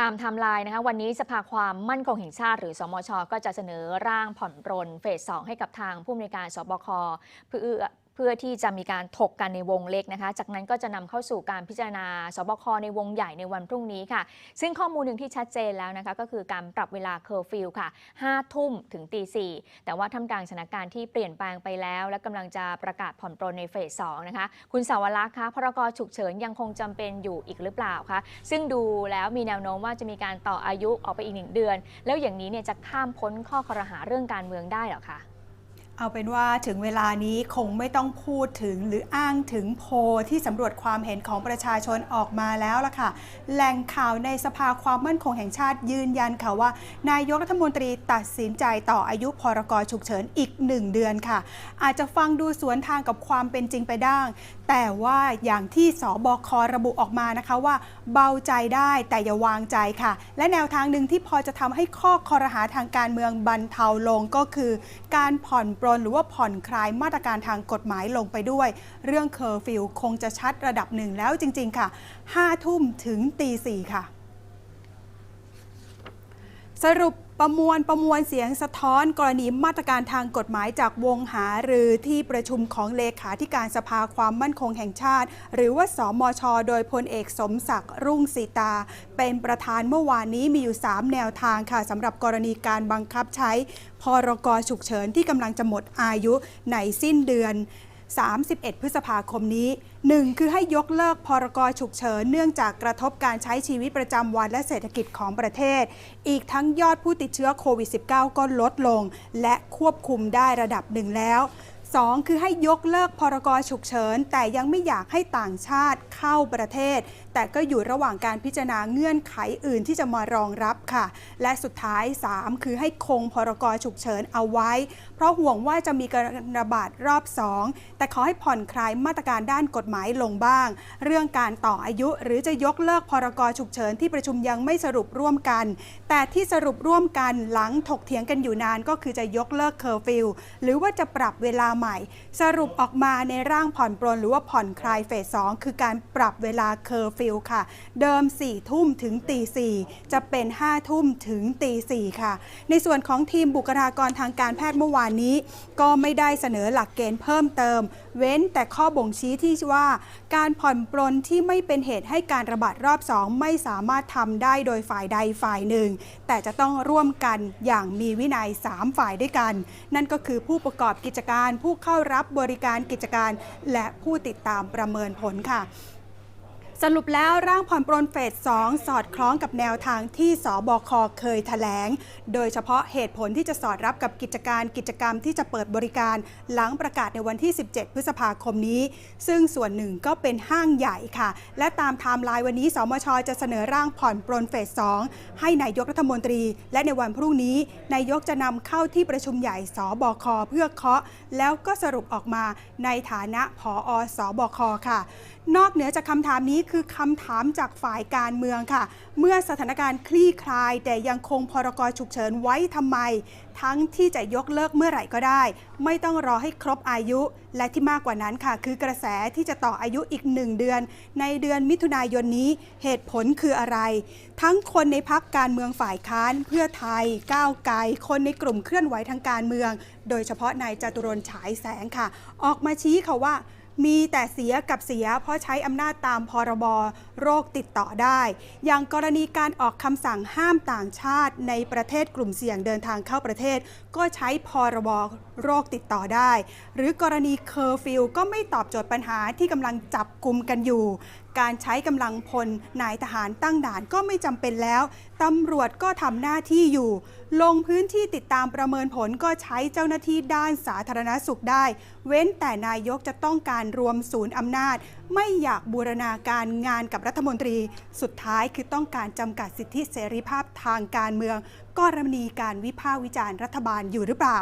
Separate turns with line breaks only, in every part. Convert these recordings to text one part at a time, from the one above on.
ตามไทม์ไลน์นะคะวันนี้สภาความมั่นคงแห่งชาติ หรือสมช ก็จะเสนอร่างผ่อนปรนเฟสสองให้กับทางผู้อำนวยการสบคเพื่อ เพื่อที่จะมีการถกกันในวงเล็กนะคะ จากนั้นก็จะนำเข้าสู่การพิจารณาสบคในวงใหญ่ในวันพรุ่งนี้ค่ะ ซึ่งข้อมูลหนึ่งที่ชัดเจนแล้วนะคะก็คือการปรับเวลาเคอร์ฟิวค่ะ5ทุ่มถึงตีสี่แต่ว่าทำกลางสถานการณ์ที่เปลี่ยนแปลงไปแล้ว และกำลังจะประกาศผ่อนปรนในเฟส2นะคะ คุณสาวรักษ์คะพรกฉุกเฉินยังคงจำเป็นอยู่อีกหรือเปล่าคะ ซึ่งดูแล้วมีแนวโน้มว่าจะมีการต่ออายุออกไปอีกหนึ่งเดือน แล้วอย่างนี้เนี่ยจะข้ามพ้นข้อคอรหาเรื่องการเมืองได้หรอคะ
เอาเป็นว่าถึงเวลานี้คงไม่ต้องพูดถึงหรืออ้างถึงโพลที่สำรวจความเห็นของประชาชนออกมาแล้วล่ะค่ะ แหล่งข่าวในสภาความมั่นคงแห่งชาติยืนยันค่ะว่า นายกรัฐมนตรีตัดสินใจต่ออายุพรกฉุกเฉินอีกหนึ่งเดือนค่ะ อาจจะฟังดูสวนทางกับความเป็นจริงไปได้แต่ว่าอย่างที่สบคระบุออกมานะคะว่า เบาใจได้แต่อย่าวางใจค่ะ และแนวทางหนึ่งที่พอจะทำให้ข้อคอรหาทางการเมืองบรรเทาลงก็คือ การผ่อนปรนหรือว่าผ่อนคลายมาตรการทางกฎหมายลงไปด้วย เรื่องเคอร์ฟิวคงจะชัดระดับหนึ่งแล้วจริง ๆ ค่ะ 5 ทุ่มถึงตีสี่ค่ะ สรุป ประมวลประมวลเสียงสะท้อนกรณีมาตรการทางกฎหมายจากวงหารือที่ประชุมของเลขาธิการสภาความมั่นคงแห่งชาติ หรือว่าสมช โดยพลเอกสมศักดิ์รุ่งสีตา เป็นประธานเมื่อวานนี้มีอยู่ 3 แนวทางค่ะสำหรับกรณีการบังคับใช้พรกฉุกเฉินที่กำลังจะหมดอายุในสิ้นเดือน 31 พฤษภาคมนี้ 1. คือให้ยกเลิกพรกฉุกเฉินเนื่องจากกระทบการใช้ชีวิตประจำวันและเศรษฐกิจของประเทศ อีกทั้งยอดผู้ติดเชื้อโควิด -19 ก็ลดลง และควบคุมได้ระดับหนึ่งแล้ว 2. คือให้ยกเลิกพรกฉุกเฉิน แต่ยังไม่อยากให้ต่างชาติเข้าประเทศ แต่ก็อยู่ระหว่างการพิจารณาเงื่อนไขอื่นที่จะมารองรับค่ะ และสุดท้าย 3 คือให้คงพรกฉุกเฉินเอาไว้ เพราะห่วงว่าจะมีการระบาดรอบ 2 แต่ขอให้ผ่อนคลายมาตรการด้านกฎหมายลงบ้าง เรื่องการต่ออายุหรือจะยกเลิกพรกฉุกเฉินที่ประชุมยังไม่สรุปร่วมกัน แต่ที่สรุปร่วมกันหลังถกเถียงกันอยู่นานก็คือจะยกเลิกเคอร์ฟิวหรือว่าจะปรับเวลาใหม่ สรุปออกมาในร่างผ่อนปรนหรือว่าผ่อนคลายเฟส 2 คือการปรับเวลาเคอร์ฟิวค่ะ เดิม 4 ทุ่มถึงตี 4 จะเป็น 5 ทุ่มถึงตี 4 ค่ะ ในส่วนของทีมบุคลากรทางการแพทย์เมื่อวานนี้ ก็ไม่ได้เสนอหลักเกณฑ์เพิ่มเติม เว้นแต่ข้อบ่งชี้ที่ว่า การผ่อนปรนที่ไม่เป็นเหตุให้การระบาดรอบ 2 ไม่สามารถทำได้โดยฝ่ายใดฝ่ายหนึ่ง แต่จะต้องร่วมกันอย่างมีวินัย 3 ฝ่ายด้วยกัน นั่นก็คือผู้ประกอบกิจการผูู้้เข้ารับบริการกิจการ และผู้ติดตามประเมินผลค่ะ สรุปแล้วร่างผ่อนปรนเฟส 2 สอดคล้องกับแนวทางที่สบคเคยแถลง โดยเฉพาะเหตุผลที่จะสอดรับกับกิจการกิจกรรมที่จะเปิดบริการหลังประกาศในวันที่ 17 พฤษภาคมนี้ ซึ่งส่วนหนึ่งก็เป็นห้างใหญ่ค่ะ และตามไทม์ไลน์วันนี้ สมช จะเสนอร่างผ่อนปรนเฟส 2 ให้นายกรัฐมนตรี และในวันพรุ่งนี้ นายกจะนำเข้าที่ประชุมใหญ่สบคเพื่อเคาะ แล้วก็สรุปออกมาในฐานะผอสบคค่ะ นอกเหนือจากคำถามนี้คือคำถามจากฝ่ายการเมืองค่ะ เมื่อสถานการณ์คลี่คลาย แต่ยังคงพรกฉุกเฉินไว้ทำไม ทั้งที่จะยกเลิกเมื่อไหร่ก็ได้ ไม่ต้องรอให้ครบอายุ และที่มากกว่านั้นค่ะ คือกระแสที่จะต่ออายุอีกหนึ่งเดือน ในเดือนมิถุนายนนี้เหตุผลคืออะไร ทั้งคนในพักการเมืองฝ่ายค้าน เพื่อไทยก้าวไกลคนในกลุ่มเคลื่อนไหวทางการเมือง โดยเฉพาะนายจตุรนฉายแสงค่ะ ออกมาชี้ค่ะว่า มีแต่เสียกับเสีย เพราะใช้อำนาจตามพรบโรคติดต่อได้ อย่างกรณีการออกคำสั่งห้ามต่างชาติในประเทศกลุ่มเสี่ยงเดินทางเข้าประเทศ ก็ใช้พรบโรคติดต่อได้ หรือกรณีเคอร์ฟิวก็ไม่ตอบโจทย์ปัญหาที่กำลังจับกลุ่มกันอยู่การใช้กำลังพลนายทหารตั้งด่านก็ไม่จำเป็นแล้วตำรวจก็ทำหน้าที่อยู่ ลงพื้นที่ติดตามประเมินผลก็ใช้เจ้าหน้าที่ด้านสาธารณสุขได้ เว้นแต่นายกจะต้องการรวมศูนย์อำนาจ ไม่อยากบูรณาการงานกับรัฐมนตรี สุดท้ายคือต้องการจำกัดสิทธิเสรีภาพทางการเมือง กรณีการวิพากษ์วิจารณ์รัฐบาลอยู่หรือเปล่า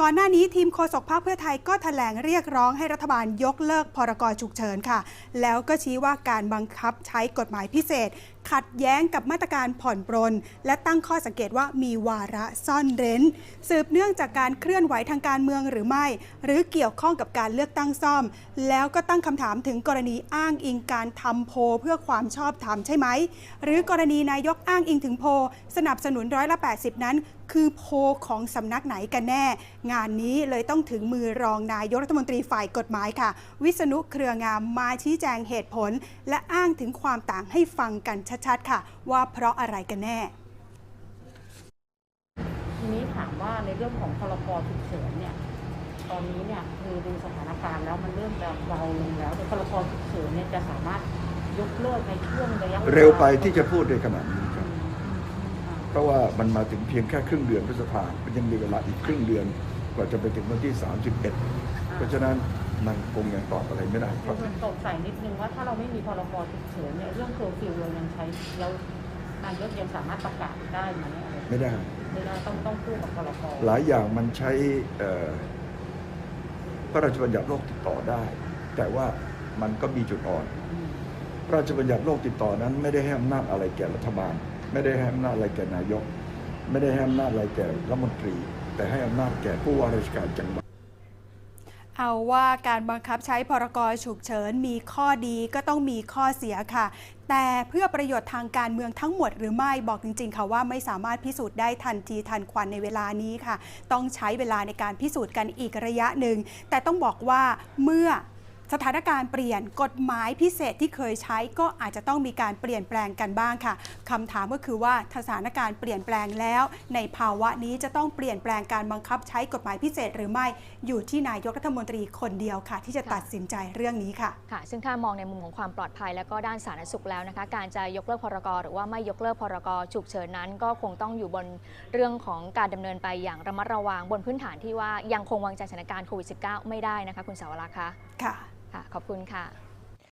ก่อนหน้านี้ทีมโฆษกพรรคเพื่อไทยก็แถลงเรียกร้องให้รัฐบาลยกเลิกพรกฉุกเฉินค่ะ แล้วก็ชี้ว่าการบังคับใช้กฎหมายพิเศษ ขัดแย้งกับมาตรการผ่อนปรน และตั้งข้อสังเกตว่ามีวาระซ่อนเร้น สืบเนื่องจากการเคลื่อนไหวทางการเมืองหรือไม่ หรือเกี่ยวข้องกับการเลือกตั้งซ่อม แล้วก็ตั้งคำถามถึงกรณีอ้างอิงการทำโพเพื่อความชอบธรรมใช่ไหม หรือกรณีนายกอ้างอิงถึงโพสนับสนุนร้อยละ 80 นั้น คือโพลของสำนักไหนกันแน่ งานนี้เลยต้องถึงมือรองนายกรัฐมนตรีฝ่ายกฎหมายค่ะ วิษณุเครืองามมาชี้แจงเหตุผล และอ้างถึงความต่างให้ฟังกันชัดๆค่ะ ว่าเพราะอะไรกันแน่
ทีนี้ถามว่าในเรื่องของพรกฉุกเฉินเนี่ยตอนนี้เนี่ยคือดูสถานการณ์แล้วมันเริ่มจะเบาลงแล้วแต่พรกฉุกเฉินเนี่ยจะสามารถยกเลิกในช่วงระยะลา
เร็วไปที่จะพูดในขณะนี้ค
อื
รับ
มอ่า
เพราะว่ามันมาถึงเพียงแค่ครึ่งเดือนพฤษภามันยังมีเวลาอีกครึ่งเดือนกว่าจะไปถึงวันที่ 31 เพราะฉะนั้นมันคงยังตอบอะไรไม่ได้ครับ
ผมสงสัยนิดนึงว่าถ้าเราไม่มีพรกฉุกเฉินเนี่ยเรื่องเคอร์ฟิวเรายังใช้เรานายกยังสามารถประกาศได้ไหมอะไร
ไม่ได้
ไม่ได้ต้องต้องคู่กับพรก
หลายอย่างมันใช้เอ่อพระราชบัญญัติโรคติดต่อได้ แต่ว่ามันก็มีจุดอ่อน
อืม
พระราชบัญญัติโรคติดต่อนั้นไม่ได้ให้อำนาจอะไรแก่รัฐบาล ไม่ได้ให้อำนาจอะไรแก่นายก ไม่ได้ให้อำนาจอะไรแก่รัฐมนตรี แต่ให้อำนาจแก่ผู้ว่าราชการจังหวัด
เอาว่าการบังคับใช้พรกฉุกเฉินมีข้อดีก็ต้องมีข้อเสียค่ะ แต่เพื่อประโยชน์ทางการเมืองทั้งหมดหรือไม่บอกจริง ๆ ค่ะว่าไม่สามารถพิสูจน์ได้ทันทีทันควันในเวลานี้ค่ะ ต้องใช้เวลาในการพิสูจน์กันอีกระยะหนึ่ง แต่ต้องบอกว่าเมื่อ สถานการณ์เปลี่ยนกฎหมายพิเศษที่เคยใช้ก็อาจจะต้องมีการเปลี่ยนแปลงกันบ้างค่ะคำถามก็คือว่าถ้าสถานการณ์เปลี่ยนแปลงแล้ว ในภาวะนี้จะต้องเปลี่ยนแปลงการบังคับใช้กฎหมายพิเศษหรือไม่อยู่ที่นายกรัฐมนตรีคนเดียวค่ะ ที่จะ
ค่ะ
ตัดสินใจเรื่องนี้ค่ะ
ค่ะ ซึ่งถ้ามองในมุมของความปลอดภัยและก็ด้านสาธารณสุขแล้วนะคะ การจะยกเลิกพรกหรือว่าไม่ยกเลิกพรกฉุกเฉินนั้น ก็คงต้องอยู่บนเรื่องของการดำเนินไปอย่างระมัดระวังบนพื้นฐานที่ว่ายังคงวางใจสถานการณ์โควิด -19 ไม่ได้นะคะ คุณสาวรักษ์คะ
ค่ะ
ค่ะขอบคุณค่ะ